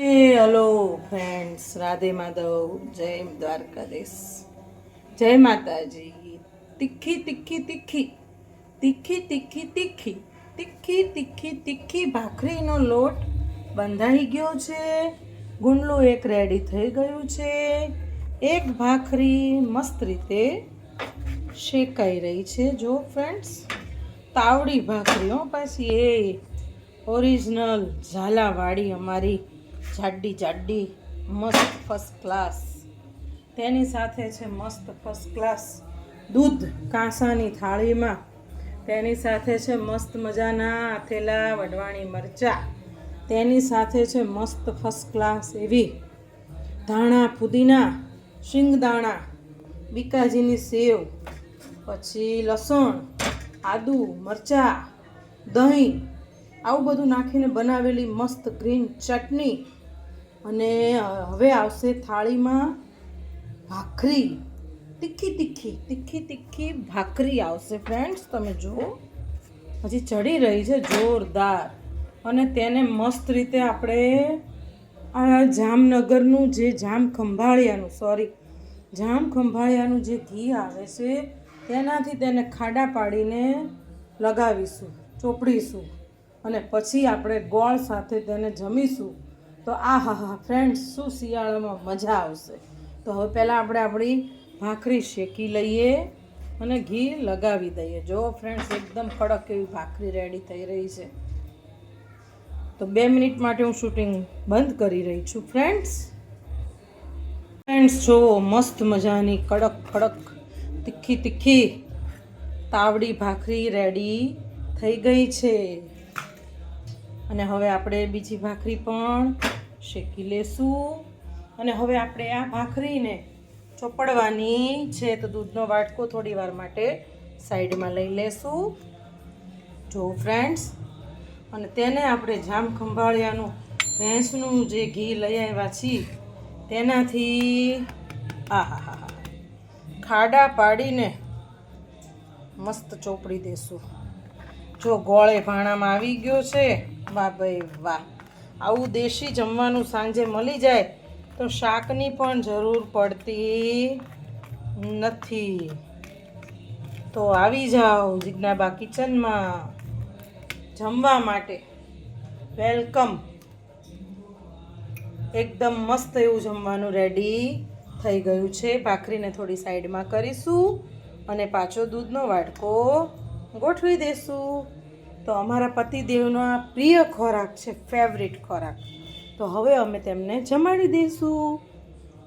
Hello friends Radhe Madhav, જય દ્વારકાધીશ. જય માતાજી. તીખી તીખી તીખી. તીખી તીખી તીખી. તીખી તીખી તીખી ભાખરીનો લોટ બંધાઈ ગયો છે. ગુંડલું એક રેડી થઈ ગયું છે. એક ભાખરી મસ્ત રીતે શેકાઈ રહી છે. જો ફ્રેન્ડ્સ તાવડી ભાખરી હો પાછી. એ ઓરિજિનલ ઝાલાવાળી અમારી જાડી જાડી, મસ્ત ફર્સ્ટ ક્લાસ તેની સાથે છે મસ્ત ફર્સ્ટ ક્લાસ દૂધ કાંસાની થાળીમાં. તેની સાથે છે મસ્ત મજાના આથેલા વડવાણી મરચાં. તેની સાથે છે મસ્ત ફર્સ્ટ ક્લાસ એવી ધાણા પુદીના શિંગદાણા બીકાજીની સેવ, પછી લસણ, આદુ, મરચાં, દહીં. આવું બધું નાખીને બનાવેલી મસ્ત ગ્રીન ચટણી. અને હવે આવશે થાળીમાં ભાખરી. તીખી તીખી તીખી તીખી ભાખરી આવશે ફ્રેન્ડ્સ તમે જુઓ. હજી ચડી રહી છે જોરદાર. અને તેને મસ્ત રીતે આપણે આ જામનગરનું જે જામ ખંભાળિયાનું સોરી જામ ખંભાળિયાનું જે ઘી આવે છે, તેનાથી તેને ખાડા પાડીને લગાવીશું, ચોપડીશું. અને પછી આપણે ગોળ સાથે તેને જમીશું. તો આ હા હા, ફ્રેન્ડ્સ, શું શિયાળામાં મજા આવશે? તો હવે પહેલાં આપણે આપણી ભાખરી શેકી લઈએ અને ઘી લગાવી દઈએ. જો ફ્રેન્ડ્સ, એકદમ કડક એવી ભાખરી રેડી થઈ રહી છે. તો બે મિનિટ માટે હું શૂટિંગ બંધ કરી રહી છું. ફ્રેન્ડ્સ ફ્રેન્ડ્સ જો મસ્ત મજાની કડક કડક, તીખી તીખી તાવડી ભાખરી રેડી થઈ ગઈ છે. અને હવે આપણે બીજી ભાખરી પણ શેકી લેશું. અને હવે આપણે આ ભાખરીને ચોપડવાની છે તો દૂધનો વાટકો થોડી વાર માટે સાઈડમાં લઈ લેશું. જો ફ્રેન્ડ્સ અને તેને આપણે જામ ખંભાળિયાનું, ભેંસનું જે ઘી લઈ આવ્યા છીએ, તેનાથી આહાહા ખાડા પાડીને મસ્ત ચોપડી દેશું. જો ગોળે ભાણામાં આવી ગયો છે, વાહ ભાઈ વાહ. આવું દેશી જમવાનું સાંજે મળી જાય તો શાકની પણ જરૂર પડતી નથી. તો આવી જાઓ જિજ્ઞાબા કિચનમાં. જમવા માટે વેલકમ. એકદમ મસ્ત એવું જમવાનું રેડી થઈ ગયું છે. ભાખરીને થોડી સાઈડમાં કરીશું અને પાછો દૂધનો વાટકો ગોઠવી દેશું. તો અમારા પતિદેવનો આ પ્રિય ખોરાક છે ફેવરિટ ખોરાક. તો હવે અમે તેમને જમાડી દઈશું.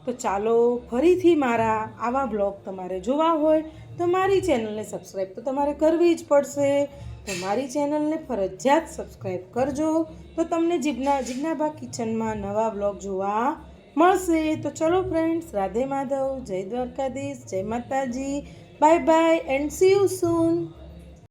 તો ચાલો ફરીથી મારા આવા બ્લોગ તમારે જોવા હોય તો મારી ચેનલને સબસ્ક્રાઈબ તો તમારે કરવી જ પડશે. તો મારી ચેનલને ફરજિયાત સબસ્ક્રાઈબ કરજો. તો તમને જીજ્ઞા જીજ્ઞાભા કિચનમાં નવા બ્લોગ જોવા મળશે. તો ચલો ફ્રેન્ડ્સ રાધે માધવ, જય દ્વારકાધીશ, જય માતાજી. Bye bye and see you soon